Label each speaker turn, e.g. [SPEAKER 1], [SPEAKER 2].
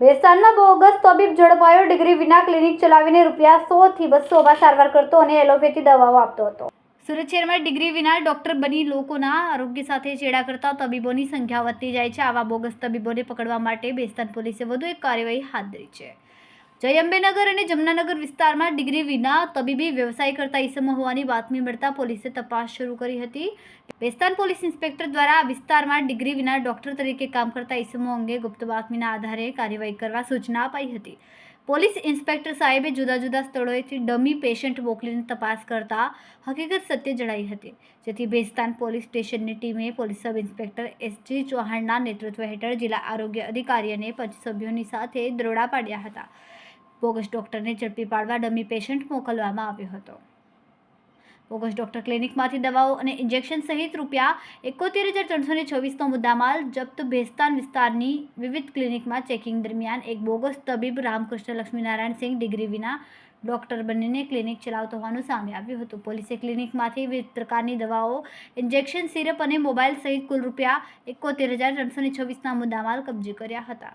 [SPEAKER 1] વેસ્તાનમાં bogus તબીબ ઝડપાયો. Degree વિના clinic ચલાવીને રૂપિયા સો થી બસોમાં સારવાર કરતો અને એલોપેથી દવાઓ આપતો હતો. સુરત શહેરમાં ડિગ્રી વિના ડોક્ટર બની લોકોના આરોગ્ય સાથે ચેડા કરતા તબીબોની સંખ્યા વધતી જાય છે. આવા બોગસ તબીબોને પકડવા માટે બેસ્તાન પોલીસે વધુ એક કાર્યવાહી હાથ ધરી છે. જય અંબેનગર અને જમનાનગર વિસ્તારમાં ડિગ્રી વિના તબીબી વ્યવસાય કરતા ઈસમો હોવાની બાતમી મળતા પોલીસે તપાસ શરૂ કરી હતી. બેસ્તાન પોલીસ ઇન્સ્પેક્ટર દ્વારા આ વિસ્તારમાં ડિગ્રી વિના ડોક્ટર તરીકે કામ કરતા ઈસમો અંગે ગુપ્ત બાતમીના આધારે કાર્યવાહી કરવા સૂચના અપાઈ હતી. પોલીસ ઇન્સ્પેક્ટર સાહેબે જુદા જુદા સ્થળોએથી ડમી પેશન્ટ મોકલીને તપાસ કરતા હકીકત સત્ય જણાઈ હતી. જેથી બેસ્તાન પોલીસ સ્ટેશનની ટીમે પોલીસ સબ ઇન્સ્પેક્ટર એસજી ચૌહાણના નેતૃત્વ હેઠળ જિલ્લા આરોગ્ય અધિકારી અને પંચ સભ્યોની સાથે દરોડા પાડ્યા હતા. બોગસ ડૉક્ટરને ઝડપી પાડવા ડમી પેશન્ટ મોકલવામાં આવ્યો હતો. બોગસ ડૉક્ટર ક્લિનિકમાંથી દવાઓ અને ઇન્જેક્શન સહિત રૂપિયા એકોતેર હજાર ત્રણસો ને છવ્વીસનો મુદ્દામાલ જપ્ત ભેસ્તાન વિસ્તારની વિવિધ ક્લિનિકમાં ચેકિંગ દરમિયાન એક બોગસ તબીબ રામકૃષ્ણ લક્ષ્મીનારાયણ સિંહ ડિગ્રી વિના ડૉક્ટર બનીને ક્લિનિક ચલાવતો હોવાનું સામે આવ્યું હતું. પોલીસે ક્લિનિકમાંથી વિવિધ પ્રકારની દવાઓ, ઇન્જેક્શન, સિરપ અને મોબાઈલ સહિત કુલ રૂપિયા એકોતેર હજાર ત્રણસો ને છવ્વીસના મુદ્દામાલ કબજે કર્યા હતા.